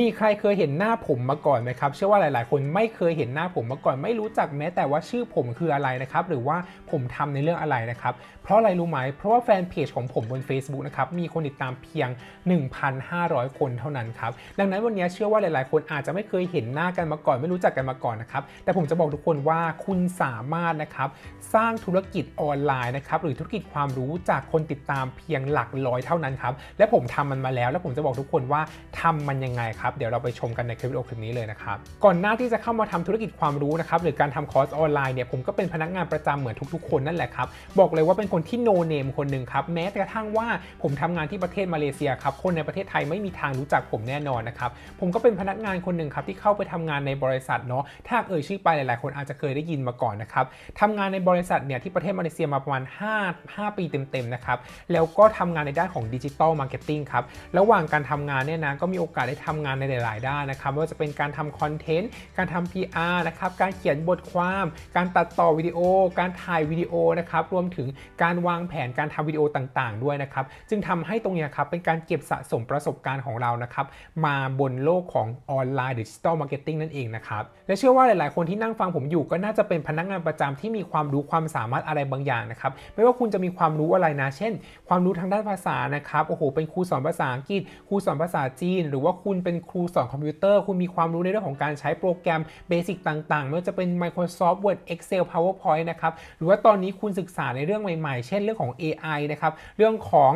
มีใครเคยเห็นหน้าผมมาก่อนไหมครับ เชื่อว่าหลาย ๆ คนไม่เคยเห็นหน้าผมมาก่อน ไม่รู้จักแม้แต่ว่าชื่อผมคืออะไรนะครับ หรือว่าผมทำในเรื่องอะไรนะครับ เพราะอะไรรู้ไหม เพราะว่าแฟนเพจของผมบน Facebook นะครับ มีคนติดตามเพียง 1,500 คนเท่านั้นครับ ดังนั้นวันนี้เชื่อว่าหลาย ๆ คนอาจจะไม่เคยเห็นหน้ากันมาก่อน ไม่รู้จักกันมาก่อนนะครับ แต่ผมจะบอกทุกคนว่าคุณสามารถนะครับสร้างธุรกิจออนไลน์นะครับ หรือธุรกิจความรู้จากคนติดตามเพียงหลักร้อยเท่านั้นครับ และผมทำมันมาแล้ว แล้วผมจะบอกทุกคนว่าทำมันยังไงครับเดี๋ยวเราไปชมกันในคลิปวิดีโอคลิปนี้เลยนะครับ ก่อนหน้าที่จะเข้ามาทำธุรกิจความรู้นะครับหรือการทำคอร์สออนไลน์เนี่ยผมก็เป็นพนักงานประจำเหมือนทุกๆ คนนั่นแหละครับ บอกเลยว่าเป็นคนที่โนเนมคนหนึ่งครับ แม้กระทั่งว่าผมทำงานที่ประเทศมาเลเซียครับ คนในประเทศไทยไม่มีทางรู้จักผมแน่นอนนะครับ ผมก็เป็นพนักงานคนหนึ่งครับที่เข้าไปทำงานในบริษัทเนาะ ถ้าเอ่ยชื่อไปหลายๆ คนอาจจะเคยได้ยินมาก่อนนะครับทำงานในบริษัทเนี่ยที่ประเทศมาเลเซียมาประมาณ 5 5 ปีเต็มๆนะครับ แล้วก็ทำงานในด้านของดิจิตอลมาร์เก็ตติ้งครับ ระหว่างการทำงานเนี่ยนะก็มีโอกาสได้ทำงานในหลาย ๆ ด้านนะครับไม่ว่าจะเป็นการทำคอนเทนต์ การทำ PR นะครับ การเขียนบทความ การตัดต่อวิดีโอ การถ่ายวิดีโอนะครับ รวมถึงการวางแผนการทำวิดีโอต่าง ๆ ด้วยนะครับ จึงทำให้ตรงนี้ครับเป็นการเก็บสะสมประสบการณ์ของเรานะครับ มาบนโลกของออนไลน์ดิจิตอลมาร์เก็ตติ้งนั่นเองนะครับ และเชื่อว่าหลาย ๆ คนที่นั่งฟังผมอยู่ก็น่าจะเป็นพนักงานประจำที่มีความรู้ความสามารถอะไรบางอย่างนะครับ ไม่ว่าคุณจะมีความรู้อะไรนะ เช่น ความรู้ทางด้านภาษานะครับ โอ้โห เป็นครูสอนภาษาอังกฤษ ครูสอนภาษาจีน หรือว่าคุณเป็นครูสอนคอมพิวเตอร์ คุณมีความรู้ในเรื่องของการใช้โปรแกรมเบสิกต่างๆ ไม่ว่าจะเป็น Microsoft Word Excel PowerPoint นะครับ หรือว่าตอนนี้คุณศึกษาในเรื่องใหม่ๆ เช่นเรื่องของ AI นะครับ เรื่องของ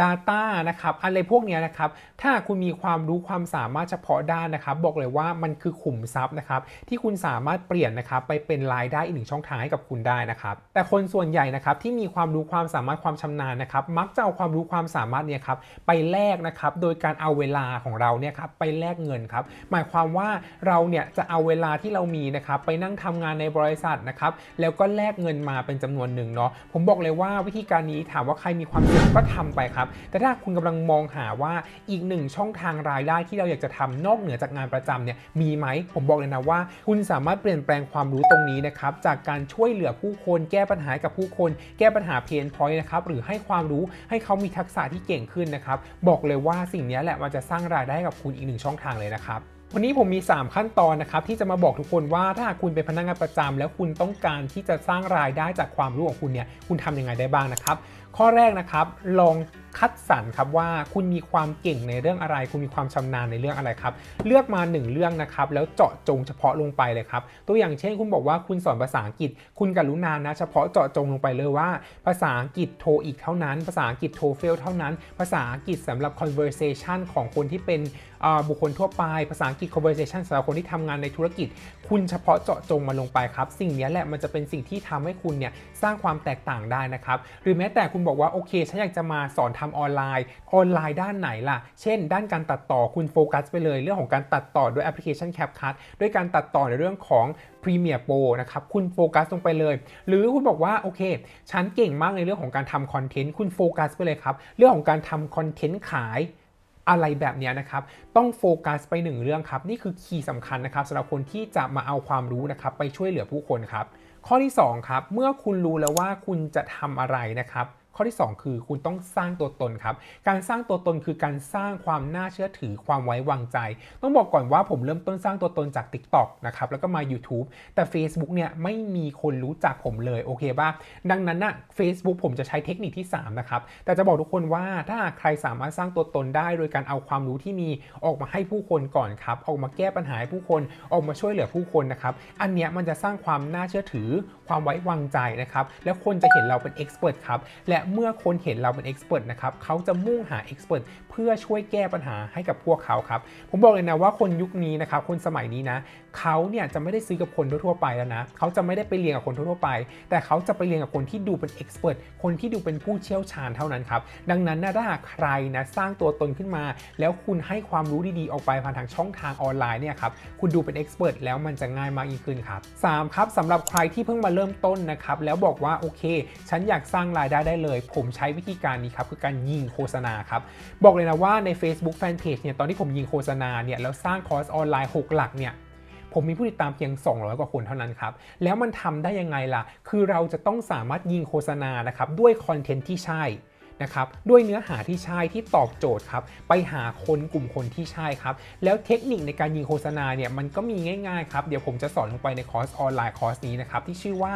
Data นะครับอะไรพวกนี้นะครับ ถ้าคุณมีความรู้ความสามารถเฉพาะด้านนะครับ บอกเลยว่ามันคือขุมทรัพย์นะครับ ที่คุณสามารถเปลี่ยนนะครับไปเป็นรายได้อีกหนึ่งช่องทางให้กับคุณได้นะครับ แต่คนส่วนใหญ่นะครับที่มีความรู้ความสามารถความชำนาญนะครับ มักจะเอาความรู้ความสามารถเนี่ยครับไปแลกนะครับโดยการเอาเวลาของเราเนี่ยครับไปแลกเงินครับ หมายความว่าเราเนี่ยจะเอาเวลาที่เรามีนะครับไปนั่งทำงานในบริษัทนะครับแล้วก็แลกเงินมาเป็นจำนวนหนึ่งเนาะผมบอกเลยว่าวิธีการนี้ถามว่าใครมีความสุขก็ทำไปครับ แต่ถ้าคุณกำลังมองหาว่าอีกหนึ่งช่องทางรายได้ที่เราอยากจะทำนอกเหนือจากงานประจำเนี่ยมีไหมผมบอกเลยนะว่า คุณสามารถเปลี่ยนแปลงความรู้ตรงนี้นะครับจากการช่วยเหลือผู้คน แก้ปัญหากับผู้คน แก้ปัญหาเพนพอยต์นะครับหรือให้ความรู้ให้เขามีทักษะที่เก่งขึ้นนะครับบอกเลยว่าสิ่งนี้แหละมันจะสร้างรายได้ให้กับคุณอีกหนึ่งช่องทางเลยนะครับวันนี้ผมมี 3 ขั้นตอนนะครับที่จะมาบอกทุกคนว่าถ้าคุณเป็นพนักงานประจำแล้วคุณต้องการที่จะสร้างรายได้จากความรู้ของคุณเนี่ยคุณทำยังไงได้บ้างนะครับ ข้อแรกนะครับลอง คัดสรรครับว่าคุณมีความเก่งในเรื่องอะไร คุณมีความชำนาญในเรื่องอะไรครับ เลือกมา 1 เรื่องนะครับ แล้วเจาะจงเฉพาะลงไปเลยครับ ตัวอย่างเช่น คุณบอกว่าคุณสอนภาษาอังกฤษ คุณกรุณานะเฉพาะเจาะจงลงไปเลยว่า ภาษาอังกฤษโทอีกเท่านั้น ภาษาอังกฤษโทเฟลเท่านั้น ภาษาอังกฤษสำหรับ conversation ของคนที่เป็นบุคคลทั่วไป ภาษาอังกฤษ conversation สำหรับคนที่ทำงานในธุรกิจ คุณเฉพาะเจาะจงมาลงไปครับ สิ่งนี้แหละมันจะเป็นสิ่งที่ทำให้คุณเนี่ยสร้างความแตกต่างได้นะครับ หรือแม้แต่คุณบอกว่าโอเคฉันอยากจะมาสอนททำออนไลน์ ออนไลน์ด้านไหนล่ะ เช่น ด้านการตัดต่อคุณโฟกัสไปเลยเรื่องของการตัดต่อด้วยแอปพลิเคชัน CapCut ด้วยการตัดต่อในเรื่องของ Premiere Pro นะครับคุณโฟกัสลงไปเลย หรือคุณบอกว่าโอเค ฉันเก่งมากในเรื่องของการทำคอนเทนต์คุณโฟกัสไปเลยครับ เรื่องของการทำคอนเทนต์ขายอะไรแบบนี้นะครับ ต้องโฟกัสไปหนึ่งเรื่องครับ นี่คือคีย์สำคัญนะครับสำหรับคนที่จะมาเอาความรู้นะครับไปช่วยเหลือผู้คนครับ ข้อที่ 2 ครับ เมื่อคุณรู้แล้วว่าคุณจะทำอะไรนะครับ ข้อที่ 2 คือคุณต้องสร้างตัวตนครับ การสร้างตัวตนคือการสร้างความน่าเชื่อถือความไว้วางใจ ต้องบอกก่อนว่าผมเริ่มต้นสร้างตัวตนจาก TikTok นะครับแล้วก็มา YouTube แต่ Facebook เนี่ยไม่มีคนรู้จักผมเลยโอเคป่ะดังนั้นนะ Facebook ผมจะใช้เทคนิคที่ 3 นะครับ แต่จะบอกทุกคนว่าถ้าใครสามารถสร้างตัวตนได้ โดยการเอาความรู้ที่มีออกมาให้ผู้คนก่อนครับ ออกมาแก้ปัญหาให้ผู้คนออกมาช่วยเหลือผู้คนนะครับอันเนี้ยมันจะสร้างความน่าเชื่อถือ ความไว้วางใจนะครับแล้วคนจะเห็นเราเป็นเอ็กซ์เพรสครับและเมื่อคนเห็นเราเป็นเอ็กซ์เพรสนะครับเขาจะมุ่งหาเอ็กซ์เพรสเพื่อช่วยแก้ปัญหาให้กับพวกเขาครับ ผมบอกเลยนะว่าคนยุคนี้นะครับคนสมัยนี้นะเขาเนี่ยจะไม่ได้ซื้อกับคนทั่วไปแล้วนะเขาจะไม่ได้ไปเรียนกับคนทั่วไป แต่เขาจะไปเรียนกับคนที่ดูเป็นเอ็กซ์เพรสคนที่ดูเป็นผู้เชี่ยวชาญเท่านั้นครับดังนั้นนะถ้าหากใครนะสร้างตัวตนขึ้นมา แล้วคุณให้ความรู้ดีๆออกไปผ่านทางช่องทางออนไลน์เนี่ยครับคุณดูเป็นเอ็กซ์เพรสแล้วมันจะง่ายมากยิ่งขึ้นครับสามครับสำหรับใครที่เพิ่งมาเริ่มต้นนะครับแล้วบอกว่าโอเค ฉันอยากสร้างรายได้ได้เลยผมใช้วิธีการนี้ครับคือการยิงโฆษณาครับ บอกเลยนะว่าใน Facebook Fanpage เนี่ยตอนที่ผมยิงโฆษณาเนี่ยแล้วสร้างคอร์สออนไลน์ 6 หลักเนี่ยผมมีผู้ติดตามเพียง 200 กว่าคนเท่านั้นครับ แล้วมันทำได้ยังไงล่ะ คือเราจะต้องสามารถยิงโฆษณานะครับด้วยคอนเทนต์ที่ใช่นะครับ ด้วยเนื้อหาที่ใช่ที่ตอบโจทย์ครับ ไปหาคนกลุ่มคนที่ใช่ครับ แล้วเทคนิคในการยิงโฆษณาเนี่ยมันก็มีง่ายๆครับ เดี๋ยวผมจะสอนลงไปในคอร์สออนไลน์คอร์สนี้นะครับที่ชื่อว่า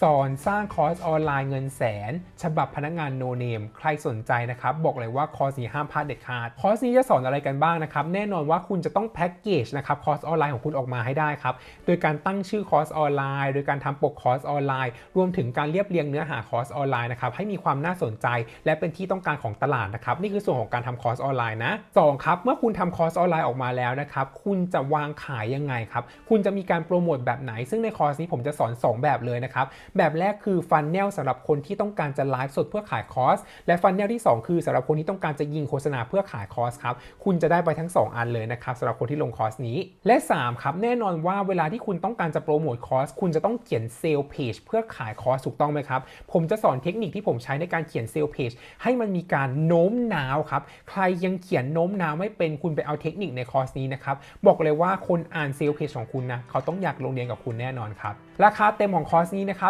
สอนสร้างคอร์สออนไลน์เงินแสน ฉบับพนักงานโนเนมใครสนใจนะครับ บอกเลยว่าคอร์สนี้ห้ามพลาดเด็ดขาด คอร์สนี้จะสอนอะไรกันบ้างนะครับ แน่นอนว่าคุณจะต้องแพ็กเกจนะครับคอร์สออนไลน์ของคุณออกมาให้ได้ครับ โดยการตั้งชื่อคอร์สออนไลน์ โดยการทำปกคอร์สออนไลน์ รวมถึงการเรียบเรียงเนื้อหาคอร์สออนไลน์นะครับให้มีความน่าสนใจ และเป็นที่ต้องการของตลาดนะครับนี่คือส่วนของการทำคอร์สออนไลน์นะสองครับเมื่อคุณทำคอร์สออนไลน์ออกมาแล้วนะครับคุณจะวางขายยังไงครับคุณจะมีการโปรโมทแบบไหน ซึ่งในคอร์สนี้ผมจะสอน 2 แบบเลยนะครับแบบแรกคือฟันแนลสำหรับคนที่ต้องการจะไลฟ์สดเพื่อขายคอร์ส และฟันแนลที่ 2 คือสำหรับคนที่ต้องการจะยิงโฆษณาเพื่อขายคอร์สครับ คุณจะได้ไปทั้ง 2 อันเลยนะครับสำหรับคนที่ลงคอร์สนี้ และ 3 ครับ แน่นอนว่าเวลาที่คุณต้องการจะโปรโมทคอร์ส คุณจะต้องเขียนเซลล์เพจเพื่อขายคอร์สถูกต้องไหมครับ ผมจะสอนเทคนิคที่ผมใช้ในการเขียนเซลล์เพจให้มันมีการโน้มน้าวครับ ใครยังเขียนโน้มน้าวไม่เป็น คุณไปเอาเทคนิคในคอร์สนี้นะครับ บอกเลยว่าคนอ่านเซลล์เพจของคุณนะ เขาต้องอยากลงเรียนกับคุณแน่นอนครับ ราคาเต็มของคอร์สนี้นะครับ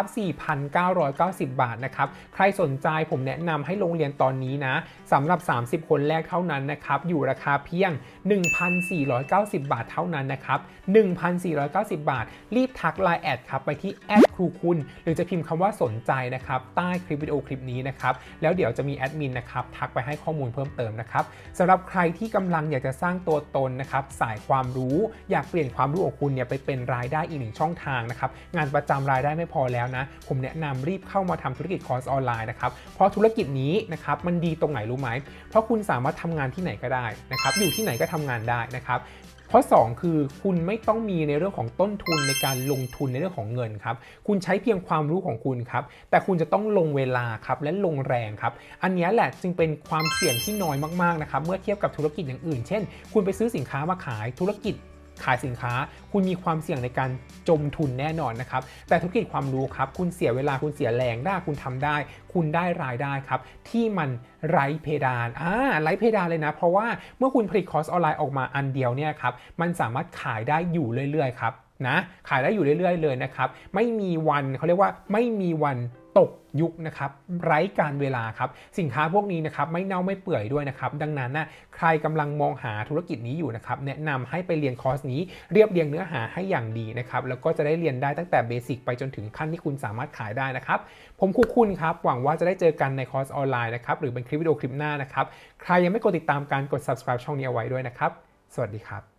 4,990 บาทนะครับ ใครสนใจผมแนะนำให้ลงเรียนตอนนี้นะสำหรับ 30 คนแรกเท่านั้นนะครับ อยู่ราคาเพียง 1,490 บาทเท่านั้นนะครับ 1,490 บาท รีบทักไลน์แอดครับ ไปที่แอดครูคุณ หรือจะพิมพ์คำว่าสนใจนะครับ ใต้คลิปวิดีโอคลิปนี้นะครับ แล้วเดี๋ยวจะมีแอดมินนะครับ ทักไปให้ข้อมูลเพิ่มเติมนะครับสำหรับใครที่กำลังอยากจะสร้างตัวตนนะครับ สายความรู้ อยากเปลี่ยนความรู้ของคุณเนี่ยไปเป็นรายได้อีกหนึ่งช่องทางนะครับ งานประจำรายได้ไม่พอแล้วนะ ผมแนะนำรีบเข้ามาทำธุรกิจคอร์สออนไลน์นะครับ เพราะธุรกิจนี้นะครับมันดีตรงไหนรู้ไหม เพราะคุณสามารถทำงานที่ไหนก็ได้นะครับ อยู่ที่ไหนก็ทำงานได้นะครับข้อ2คือคุณไม่ต้องมีในเรื่องของต้นทุนในการลงทุนในเรื่องของเงินครับ คุณใช้เพียงความรู้ของคุณครับ แต่คุณจะต้องลงเวลาครับและลงแรงครับ อันนี้แหละจึงเป็นความเสี่ยงที่น้อยมากๆนะครับ เมื่อเทียบกับธุรกิจอย่างอื่น เช่น คุณไปซื้อสินค้ามาขายธุรกิจ ขายสินค้า คุณมีความเสี่ยงในการจมทุนแน่นอนนะครับ แต่ธุรกิจความรู้ครับ คุณเสียเวลาคุณเสียแรงได้คุณทำได้ คุณได้รายได้ครับ ที่มันไร้เพดานอ่าไร้เพดานเลยนะ เพราะว่าเมื่อคุณผลิตคอร์สออนไลน์ออกมาอันเดียวเนี่ยครับมันสามารถขายได้อยู่เรื่อยๆครับนะขายได้อยู่เรื่อยๆเลยนะครับ ไม่มีวันเขาเรียกว่าไม่มีวัน ตกยุคนะครับไร้การเวลาครับสินค้าพวกนี้นะครับไม่เน่าไม่เปื่อยด้วยนะครับดังนั้นนะใครกำลังมองหาธุรกิจนี้อยู่นะครับแนะนำให้ไปเรียนคอร์สนี้เรียบเรียงเนื้อหาให้อย่างดีนะครับแล้วก็จะได้เรียนได้ตั้งแต่เบสิกไปจนถึงขั้นที่คุณสามารถขายได้นะครับผมคุกคุณครับหวังว่าจะได้เจอกันในคอร์สออนไลน์นะครับหรือเป็นคลิปวิดีโอคลิปหน้านะครับใครยังไม่กดติดตามการกด subscribe ช่องนี้เอาไว้ด้วยนะครับสวัสดีครับ